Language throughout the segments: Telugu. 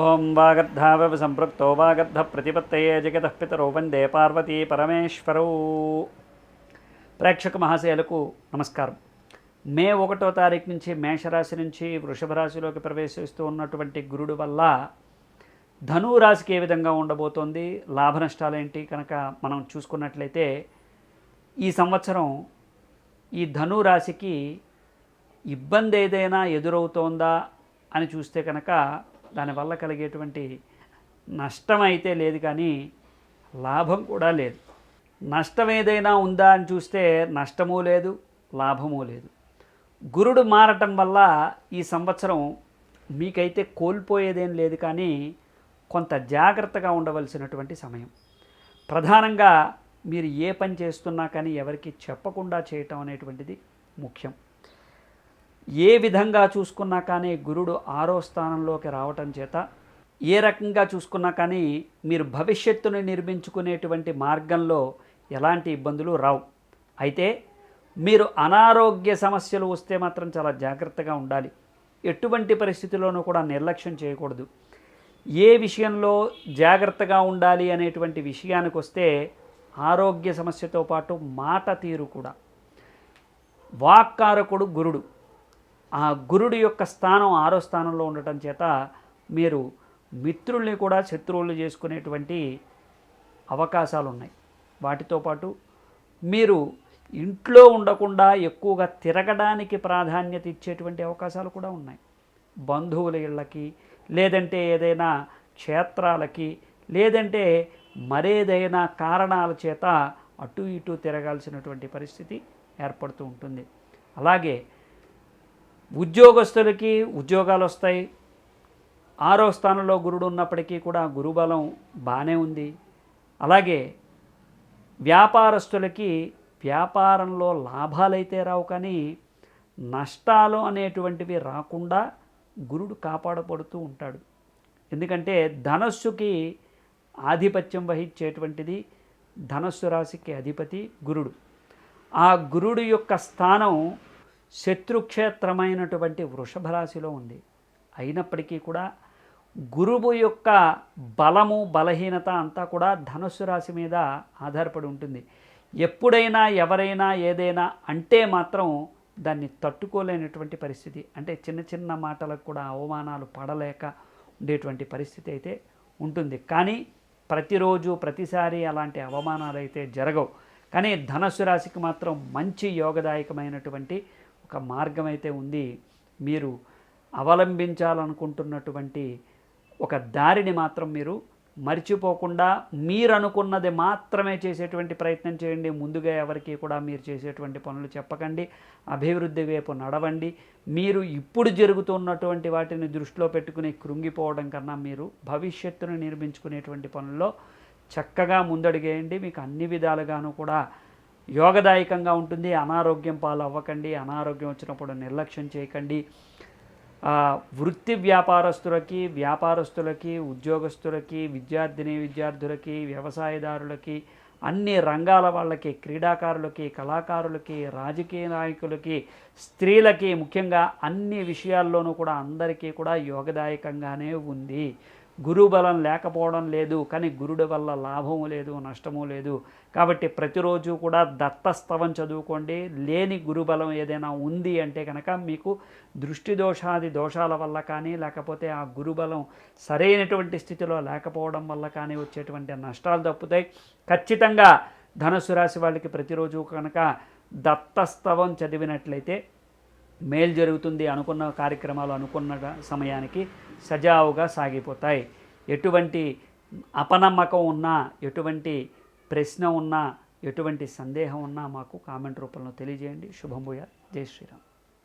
ఓం వాగర్ధావ సంపృక్తో వాగర్ధ ప్రతిపత్తయే జగతః పితరో వందే పార్వతీ పరమేశ్వరౌ. ప్రేక్షక మహాశయులకు నమస్కారం. మే ఒకటో తారీఖు నుంచి మేషరాశి నుంచి వృషభ రాశిలోకి ప్రవేశిస్తూ ఉన్నటువంటి గురుడు వల్ల ధను రాశికి ఏ విధంగా ఉండబోతోంది లాభ నష్టాలేంటి కనుక మనం చూసుకున్నట్లయితే ఈ సంవత్సరం ఈ ధను రాశికి ఇబ్బంది ఏదైనా ఎదురవుతోందా అని చూస్తే కనుక దానివల్ల కలిగేటువంటి నష్టం అయితే లేదు కానీ లాభం కూడా లేదు. నష్టం ఏదైనా ఉందా అని చూస్తే నష్టము లేదు లాభము లేదు. గురుడు మారటం వల్ల ఈ సంవత్సరం మీకైతే కోల్పోయేదేం లేదు కానీ కొంత జాగ్రత్తగా ఉండవలసినటువంటి సమయం. ప్రధానంగా మీరు ఏ పని చేస్తున్నా కానీ ఎవరికి చెప్పకుండా చేయటం అనేటువంటిది ముఖ్యం. ఏ విధంగా చూసుకున్నా కానీ గురుడు ఆరో స్థానంలోకి రావటం చేత ఏ రకంగా చూసుకున్నా కానీ మీరు భవిష్యత్తును నిర్మించుకునేటువంటి మార్గంలో ఎలాంటి ఇబ్బందులు రావు. అయితే మీరు అనారోగ్య సమస్యలు వస్తే మాత్రం చాలా జాగ్రత్తగా ఉండాలి. ఎటువంటి పరిస్థితుల్లోనూ కూడా నిర్లక్ష్యం చేయకూడదు. ఏ విషయంలో జాగ్రత్తగా ఉండాలి అనేటువంటి విషయానికి వస్తే ఆరోగ్య సమస్యతో పాటు మాట తీరు కూడా. వాక్కారకుడు గురుడు. ఆ గురుడు యొక్క స్థానం ఆరో స్థానంలో ఉండటం చేత మీరు మిత్రుల్ని కూడా శత్రువులు చేసుకునేటువంటి అవకాశాలు ఉన్నాయి వాటితో పాటు మీరు ఇంట్లో ఉండకుండా ఎక్కువగా తిరగడానికి ప్రాధాన్యత ఇచ్చేటువంటి అవకాశాలు కూడా ఉన్నాయి. బంధువుల ఇళ్ళకి లేదంటే ఏదైనా క్షేత్రాలకి లేదంటే మరేదైనా కారణాల చేత అటు ఇటు తిరగాల్సినటువంటి పరిస్థితి ఏర్పడుతూ ఉంటుంది. అలాగే ఉద్యోగస్తులకి ఉద్యోగాలు వస్తాయి ఆరో స్థానంలో గురుడు ఉన్నప్పటికీ కూడా గురుబలం బాగానే ఉంది. అలాగే వ్యాపారస్తులకి వ్యాపారంలో లాభాలైతే రావు కానీ నష్టాలు అనేటువంటివి రాకుండా గురుడు కాపాడబడుతూ ఉంటాడు. ఎందుకంటే ధనస్సుకి ఆధిపత్యం వహించేటువంటిది ధనస్సు రాశికి అధిపతి గురుడు. ఆ గురుడు యొక్క స్థానం శత్రుక్షేత్రమైనటువంటి వృషభ రాశిలో ఉంది. అయినప్పటికీ కూడా గురువు యొక్క బలము బలహీనత అంతా కూడా ధనుస్సు రాశి మీద ఆధారపడి ఉంటుంది. ఎప్పుడైనా ఎవరైనా ఏదైనా అంటే మాత్రం దాన్ని తట్టుకోలేనటువంటి పరిస్థితి. అంటే చిన్న చిన్న మాటలకు కూడా అవమానాలు పడలేక ఉండేటువంటి పరిస్థితి అయితే ఉంటుంది. కానీ ప్రతిరోజు ప్రతిసారి అలాంటి అవమానాలు అయితే జరగవు. కానీ ధనస్సు రాశికి మాత్రం మంచి యోగదాయకమైనటువంటి ఒక మార్గం అయితే ఉంది. మీరు అవలంబించాలనుకుంటున్నటువంటి ఒక దారిని మాత్రం మీరు మర్చిపోకుండా మీరు అనుకున్నది మాత్రమే చేసేటువంటి ప్రయత్నం చేయండి. ముందుగా ఎవరికి కూడా మీరు చేసేటువంటి పనులు చెప్పకండి. అభివృద్ధి వైపు నడవండి. మీరు ఇప్పుడు జరుగుతున్నటువంటి వాటిని దృష్టిలో పెట్టుకుని కృంగిపోవడం కన్నా మీరు భవిష్యత్తును నిర్మించుకునేటువంటి పనుల్లో చక్కగా ముందడిగేయండి. మీకు అన్ని విధాలుగాను కూడా యోగదాయకంగా ఉంటుంది. అనారోగ్యం పాలు అవ్వకండి అనారోగ్యం వచ్చినప్పుడు నిర్లక్ష్యం చేయకండి. వృత్తి వ్యాపారస్తులకి వ్యాపారస్తులకి ఉద్యోగస్తులకి విద్యార్థిని విద్యార్థులకి వ్యవసాయదారులకి అన్ని రంగాల వాళ్ళకి క్రీడాకారులకి కళాకారులకి రాజకీయ నాయకులకి స్త్రీలకి ముఖ్యంగా అన్ని విషయాల్లోనూ కూడా అందరికీ కూడా యోగదాయకంగానే ఉంది. గురుబలం లేకపోవడం లేదు కానీ గురుడు వల్ల లాభము లేదు నష్టము లేదు. కాబట్టి ప్రతిరోజు కూడా దత్తస్తవం చదువుకోండి. లేని గురుబలం ఏదైనా ఉంది అంటే కనుక మీకు దృష్టి దోషాది దోషాల వల్ల కానీ లేకపోతే ఆ గురుబలం సరైనటువంటి స్థితిలో లేకపోవడం వల్ల కానీ వచ్చేటువంటి నష్టాలు తప్పుతాయి. ఖచ్చితంగా ధనుసు రాశి వాళ్ళకి ప్రతిరోజు కనుక దత్తస్తవం చదివినట్లయితే మేలు జరుగుతుంది అనుకున్న కార్యక్రమాలు అనుకున్న సమయానికి సజావుగా సాగిపోతాయి. ఎటువంటి అపనమ్మకం ఉన్నా ఎటువంటి ప్రశ్న ఉన్నా ఎటువంటి సందేహం ఉన్నా మాకు కామెంట్ రూపంలో తెలియజేయండి. శుభం భూయ. జై శ్రీరామ్.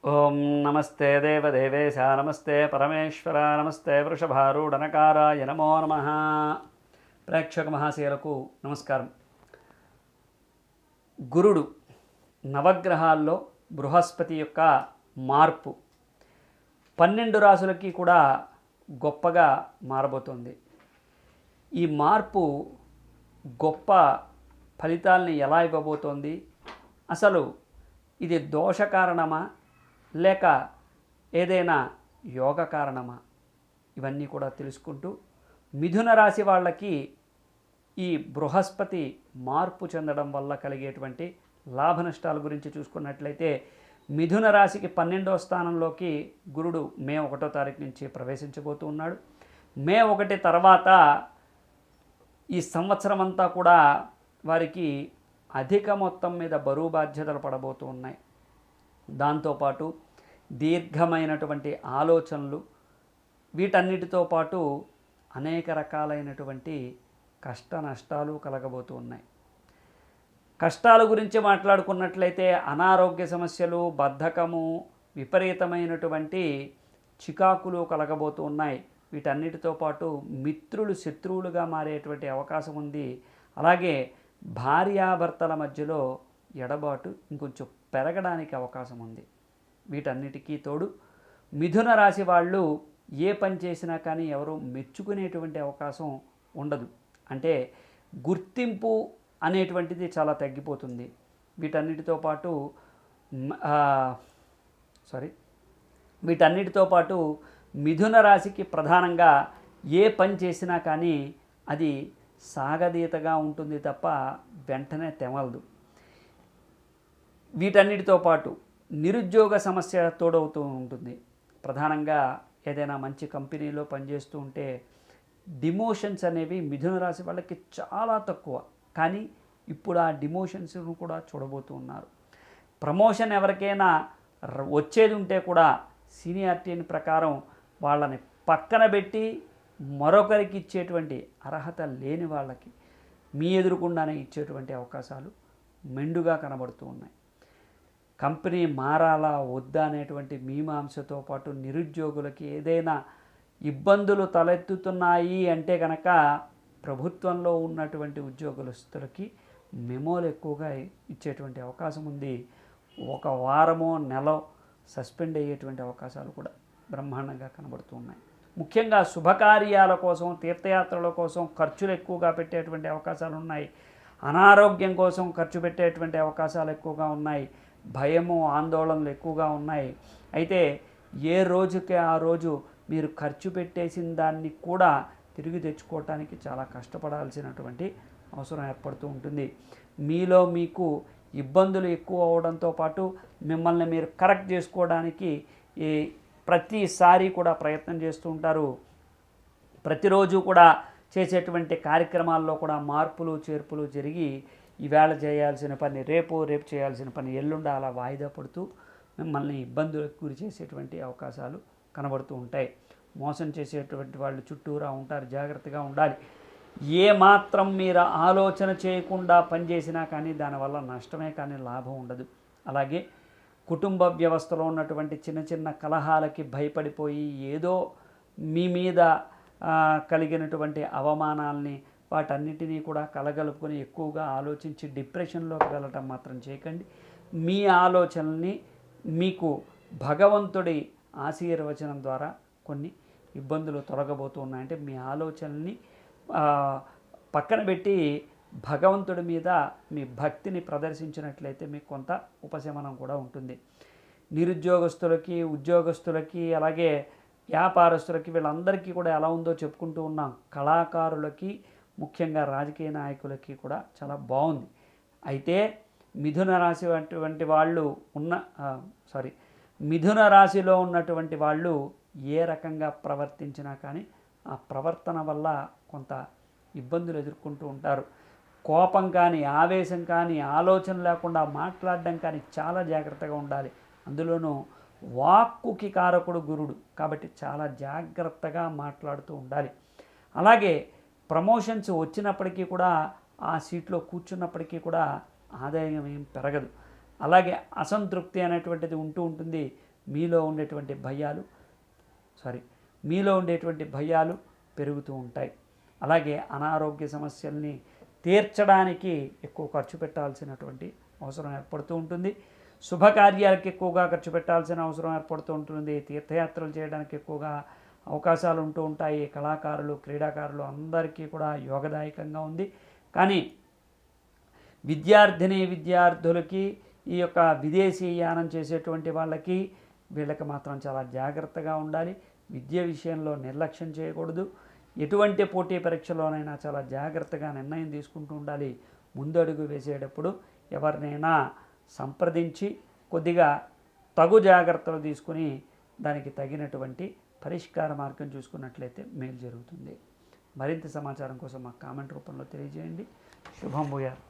ఓం నమస్తే దేవదేవేశ నమస్తే పరమేశ్వర నమస్తే వృషభారుడనకారాయ నమో నమ. ప్రేక్షక మహాశయులకు నమస్కారం. గురుడు నవగ్రహాల్లో బృహస్పతి యొక్క మార్పు. పన్నెండు రాసులకి కూడా గొప్పగా మారబోతోంది. ఈ మార్పు గొప్ప ఫలితాల్ని ఎలా ఇవ్వబోతోంది? అసలు ఇది దోష కారణమా? లేక ఏదైనా యోగ కారణమా? ఇవన్నీ కూడా తెలుసుకుంటూ మిథున రాశి వాళ్ళకి ఈ బృహస్పతి మార్పు చెందడం వల్ల కలిగేటువంటి లాభ నష్టాల గురించి చూసుకున్నట్లయితే మిథున రాశికి పన్నెండవ స్థానంలోకి గురుడు మే ఒకటో తారీఖు నుంచి ప్రవేశించబోతూ ఉన్నాడు. మే ఒకటి తర్వాత ఈ సంవత్సరం అంతా కూడా వారికి అధిక మొత్తం మీద బరువు బాధ్యతలు పడబోతూ ఉన్నాయి. దాంతోపాటు దీర్ఘమైనటువంటి ఆలోచనలు వీటన్నిటితో పాటు అనేక రకాలైనటువంటి కష్ట నష్టాలు కలగబోతూ ఉన్నాయి. కష్టాల గురించి మాట్లాడుకున్నట్లయితే అనారోగ్య సమస్యలు బద్ధకము విపరీతమైనటువంటి చికాకులు కలగబోతూ ఉన్నాయి. వీటన్నిటితో పాటు మిత్రులు శత్రువులుగా మారేటువంటి అవకాశం ఉంది. అలాగే భార్యాభర్తల మధ్యలో ఎడబాటు ఇంకొంచెం పెరగడానికి అవకాశం ఉంది. వీటన్నిటికీ తోడు మిథున రాశి వాళ్ళు ఏ పని చేసినా కానీ ఎవరు మెచ్చుకునేటువంటి అవకాశం ఉండదు. అంటే గుర్తింపు అనేటువంటిది చాలా తగ్గిపోతుంది. వీటన్నిటితో పాటు సారీ వీటన్నిటితో పాటు మిథున రాశికి ప్రధానంగా ఏ పని చేసినా కానీ అది సాగదీతగా ఉంటుంది తప్ప వెంటనే తెమలదు. వీటన్నిటితో పాటు నిరుద్యోగ సమస్య తోడవుతూ ఉంటుంది. ప్రధానంగా ఏదైనా మంచి కంపెనీలో పనిచేస్తూ ఉంటే డిమోషన్స్ అనేవి మిథున రాశి వాళ్ళకి చాలా తక్కువ. కానీ ఇప్పుడు ఆ డిమోషన్స్ను కూడా చూడబోతూ ఉన్నారు. ప్రమోషన్ ఎవరికైనా వచ్చేది ఉంటే కూడా సీనియారిటీని ప్రకారం వాళ్ళని పక్కన పెట్టి మరొకరికి ఇచ్చేటువంటి అర్హత లేని వాళ్ళకి మీ ఎదురుకుండానే ఇచ్చేటువంటి అవకాశాలు మెండుగా కనబడుతూ ఉన్నాయి. కంపెనీ మారాలా వద్దా అనేటువంటి మీమాంసతో పాటు నిరుద్యోగులకి ఏదైనా ఇబ్బందులు తలెత్తుతున్నాయి అంటే కనుక ప్రభుత్వంలో ఉన్నటువంటి ఉద్యోగస్తులకి మెమోలు ఎక్కువగా ఇచ్చేటువంటి అవకాశం ఉంది. ఒక వారమో నెల సస్పెండ్ అయ్యేటువంటి అవకాశాలు కూడా బ్రహ్మాండంగా కనబడుతూ ఉన్నాయి. ముఖ్యంగా శుభకార్యాల కోసం తీర్థయాత్రల కోసం ఖర్చులు ఎక్కువగా పెట్టేటువంటి అవకాశాలు ఉన్నాయి. అనారోగ్యం కోసం ఖర్చు పెట్టేటువంటి అవకాశాలు ఎక్కువగా ఉన్నాయి. భయము ఆందోళనలు ఎక్కువగా ఉన్నాయి. అయితే ఏ రోజుకి ఆ రోజు మీరు ఖర్చు పెట్టేసిన దాన్ని కూడా తిరిగి తెచ్చుకోవటానికి చాలా కష్టపడాల్సినటువంటి అవసరం ఏర్పడుతూ ఉంటుంది. మీలో మీకు ఇబ్బందులు ఎక్కువ అవడంతో పాటు మిమ్మల్ని మీరు కరెక్ట్ చేసుకోవడానికి ఈ ప్రతిసారి కూడా ప్రయత్నం చేస్తూ ఉంటారు. ప్రతిరోజు కూడా చేసేటువంటి కార్యక్రమాల్లో కూడా మార్పులు చేర్పులు జరిగి ఈవేళ చేయాల్సిన పని రేపు రేపు చేయాల్సిన పని ఎల్లుండ అలా వాయిదా పడుతూ మిమ్మల్ని ఇబ్బందులకు గురి చేసేటువంటి అవకాశాలు కనబడుతూ ఉంటాయి. మోసం చేసేటువంటి వాళ్ళు చుట్టూరా ఉంటారు జాగ్రత్తగా ఉండాలి. ఏ మాత్రం మీరు ఆలోచన చేయకుండా పనిచేసినా కానీ దానివల్ల నష్టమే కానీ లాభం ఉండదు. అలాగే కుటుంబ వ్యవస్థలో ఉన్నటువంటి చిన్న చిన్న కలహాలకి భయపడిపోయి ఏదో మీ మీద కలిగినటువంటి అవమానాల్ని వాటన్నిటినీ కూడా కలగలుపుకొని ఎక్కువగా ఆలోచించి డిప్రెషన్లోకి వెళ్ళటం మాత్రం చేయకండి. మీ ఆలోచనల్ని మీకు భగవంతుడి ఆశీర్వచనం ద్వారా కొన్ని ఇబ్బందులు తొలగబోతూ ఉన్నాయంటే మీ ఆలోచనల్ని పక్కన పెట్టి భగవంతుడి మీద మీ భక్తిని ప్రదర్శించినట్లయితే మీకు కొంత ఉపశమనం కూడా ఉంటుంది. నిరుద్యోగస్తులకి ఉద్యోగస్తులకి అలాగే వ్యాపారస్తులకి వీళ్ళందరికీ కూడా ఎలా ఉందో చెప్పుకుంటూ ఉన్నాం కళాకారులకి ముఖ్యంగా రాజకీయ నాయకులకి కూడా చాలా బాగుంది. అయితే మిథున రాశి వంటి వాళ్ళు ఉన్న సారీ మిథున రాశిలో ఉన్నటువంటి వాళ్ళు ఏ రకంగా ప్రవర్తించినా కానీ ఆ ప్రవర్తన వల్ల కొంత ఇబ్బందులు ఎదుర్కొంటూ ఉంటారు. కోపం కానీ ఆవేశం కానీ ఆలోచన లేకుండా మాట్లాడడం కానీ చాలా జాగ్రత్తగా ఉండాలి. అందులోనూ వాక్కుకి కారకుడు గురుడు కాబట్టి చాలా జాగ్రత్తగా మాట్లాడుతూ ఉండాలి. అలాగే ప్రమోషన్స్ వచ్చినప్పటికీ కూడా ఆ సీట్లో కూర్చున్నప్పటికీ కూడా ఆదాయం ఏం పెరగదు. అలాగే అసంతృప్తి అనేటువంటిది ఉంటూ ఉంటుంది. మీలో ఉండేటువంటి భయాలు సారీ మీలో ఉండేటువంటి భయాలు పెరుగుతూ ఉంటాయి. అలాగే అనారోగ్య సమస్యల్ని తీర్చడానికి ఎక్కువ ఖర్చు పెట్టాల్సినటువంటి అవసరం ఏర్పడుతూ ఉంటుంది. శుభకార్యాలకు ఎక్కువగా ఖర్చు పెట్టాల్సిన అవసరం ఏర్పడుతూ ఉంటుంది. తీర్థయాత్రలు చేయడానికి ఎక్కువగా అవకాశాలు ఉంటూ ఉంటాయి. కళాకారులు క్రీడాకారులు అందరికీ కూడా యోగదాయకంగా ఉంది. కానీ విద్యార్థిని విద్యార్థులకి ఈ యొక్క విదేశీ యానం చేసేటువంటి వాళ్ళకి వీళ్ళకి మాత్రం చాలా జాగ్రత్తగా ఉండాలి. విద్య విషయంలో నిర్లక్ష్యం చేయకూడదు. ఎటువంటి పోటీ పరీక్షలోనైనా చాలా జాగ్రత్తగా నిర్ణయం తీసుకుంటూ ఉండాలి. ముందడుగు వేసేటప్పుడు ఎవరినైనా సంప్రదించి కొద్దిగా తగు జాగ్రత్తలు తీసుకుని దానికి తగినటువంటి పరిష్కార మార్గం చూసుకున్నట్లయితే మేలు జరుగుతుంది. మరింత సమాచారం కోసం మా కామెంట్ రూపంలో తెలియజేయండి. శుభం భూయారు